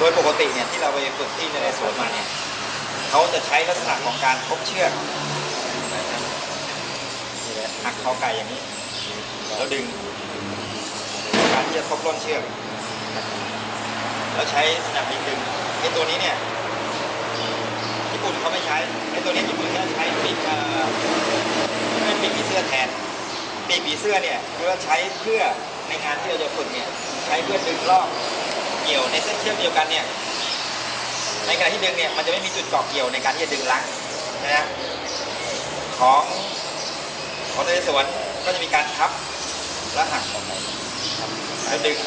โดยปกติเนี่ยที่เราไปฝึกที่ในสวนมาเนี่ยเขาจะใช้ลักษณะของการทบเชือกนี่แหละหักคอไก่อย่างนี้แล้วดึง การที่จะทบล้นเชือกแล้วใช้สนับบินดึงไอ้ตัวนี้เนี่ยญี่ปุ่นเขาไม่ใช้ไอ้ตัวนี้ญี่ปุ่นเขาใช้ปีกเอ่อเป็นปีกผีเสื้อแทนปีกผีเสื้อเนี่ยคือว่าใช้เพื่อในงานที่เราจะฝึกเนี่ยใช้เพื่อดึงรอบ กี่ยวในเส้นเชื่อกเดียวกันเนี่ยในขณะที่ดึงเนี่ยมันจะไม่มีจุดเกาะเกี่ยวในการที่จะดึงลังนะฮะของของในสวนก็จะมีการทับและหักออกไปแล้วดึง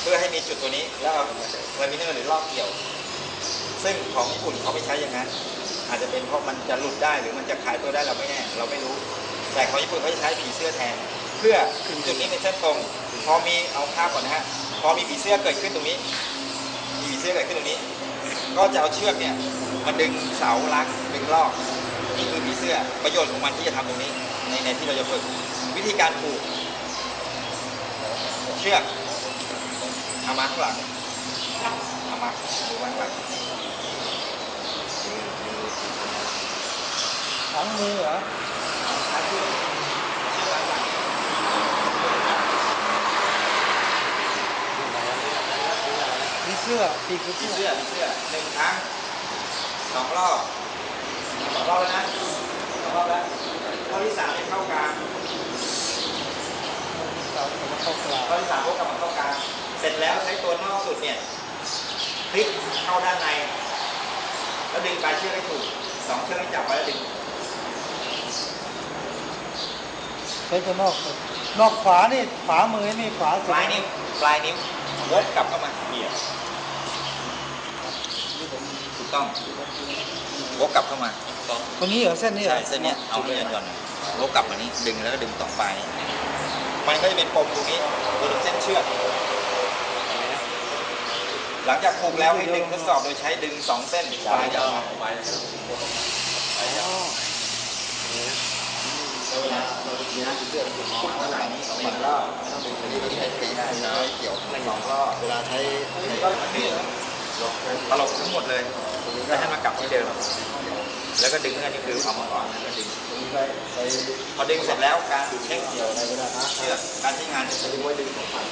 เพื่อให้มีจุดตัวนี้แล้วเอาเทอร์มินเนอร์หรือรอบเกี่ยว ซึ่งของญี่ปุ่นเขาไม่ใช้อย่างนั้น อาจจะเป็นเพราะมันจะหลุดได้หรือมันจะคลายตัวได้เราไม่แน่เราไม่รู้ แต่ของญี่ปุ่นเขาจะใช้ผีเสื้อแทน เพื่อจุดนี้เป็นเส้นตรง พอมีเอาภาพก่อนนะฮะ พอมีผีเสื้อเกิดขึ้นตรงนี้มีผีเสื้อเกิดขึ้นตรงนี้ ก็จะเอาเชือกเนี่ยมาดึงเสาลักดึงรอบนี่คือผีเสื้อประโยชน์ของมันที่จะทำตรงนี้ ในในที่เราจะฝึกวิธีการผูก เชือกเอามาข้างหลังเอามาดูว้ข้างหลังหลังมือเหรอ เอาเชือกเชือกหลัง มีเสื้อปีกคือผีเสื้อเสื้อผีเสื้อหนึ่งครั้งสองรอบสองรอบแล้วนะสองรอบแล้วรอบที่สามให้เข้ากลางเราเอามาเข้ากลางรอบที่สามพวกกลับมาเข้ากลางเสร็จแล้วใช้ตัวนอกสุดเนี่ยพลิกเข้าด้านใน แล้วดึงปลายเชือกให้ถูกสองเชือกให้จับไว้แล้วดึงใช้ตัวนอกสุดนอกขวานี่ขวามือนี่ขวาปสุดลายนิ้วปลายนิ้ววกกลับเข้ามาเบี่ยงถูก ต้องวกกลับเข้ามาตรงนี้เหรอเส้นนี้เหรใช่อเส้นเนี้ยเอาให้ย่อนวกกลับมานี้ดึงแล้วก็ดึงสองปมันก็จะเป็นปมตรงนี้ตัวเส้นเชือกหลังจากผูกแล้วให้ดึงทดสอบโดยใช้ดึงสองเส้นปลายจะออกมาอ๋อเวลาเราดึงนะเชือผ้าหลังนี้สองรอบไม่ต้องดึงไปที่ใช้ตีได้เกี่ยวสองรอบเวลาใช้ตลบทั้งหมดเลย แล้วให้มากลับที่เดิมแล้วก็ดึงเงื่อนนี่คือเอามาก่อนแล้วก็ดึงพอดึงเสร็จแล้วการเช็คเกี่ยวในเวลาเชือกการใช้งานจะดึงไว้ดึงของมัน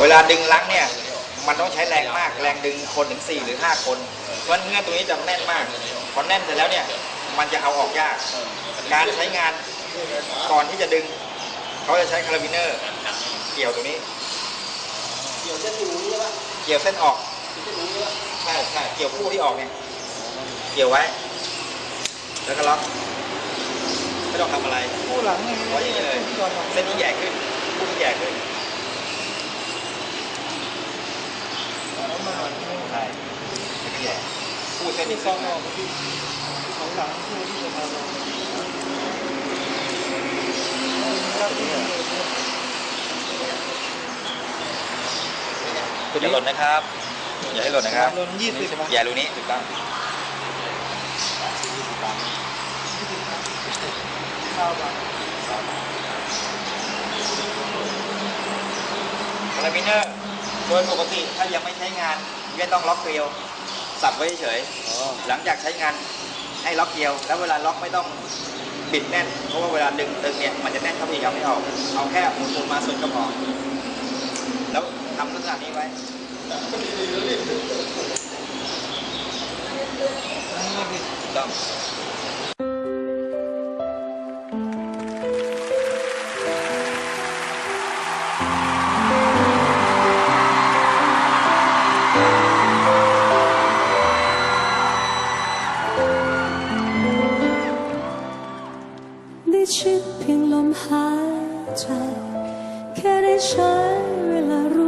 เวลาดึงลักเนี่ยมันต้องใช้แรงมากแรงดึงคนถึง 4 หรือ 5 คนเพราะฉะนั้นเงื่อนตรงนี้จะแน่นมากพอแน่นเสร็จแล้วเนี่ยมันจะเอาออกยาก การใช้งานก่อนที่จะดึง เขาจะใช้คาราบิเนอร์ เกี่ยวตรงนี้ เกี่ยวเส้นอยู่ใช่ปะเกี่ยวเส้นออกใช่ใช่ เกี่ยวคู่ที่ออกเนี่ย เกี่ยวไว้ แล้วก็ล็อกไม่ต้องทำอะไร คู่หลังนี่ไว้อย่างนี้เลยก่อนหลังเส้นนี้ใหญ่ขึ้นคู่นี้ใหญ่ขึ้นใช่เส้นนี้ใหญ่คู่เส้นที่นี้สขึ้อนงอมาอกที่ของหลังคู่ที่จะมาลงครับนี่อย่าหล่นนะครับ อย่าให้หล่นนะครับลงยี่สิบอย่ารูนี้ถูกต้องข้าวบาทคาราบิเนอร์โดยปกติถ้ายังไม่ใช้งานไม่ต้องล็อกเกลียว สับไว้เฉยอ๋อหลังจากใช้งานให้ล็อกเกลียว แล้วเวลาล็อกไม่ต้องบิดแน่น เพราะว่าเวลาดึงดึงเนี่ยมันจะแน่นเข้าไปอีกเอาไม่ออก เอาแค่หมุนหมุนมาสุดก็พอแล้วทำลักษณะนี้ไว้นี่ดิถูกต้อง ได้ชิดเพียงลมหายใจ แค่ได้ใช้เวลาร่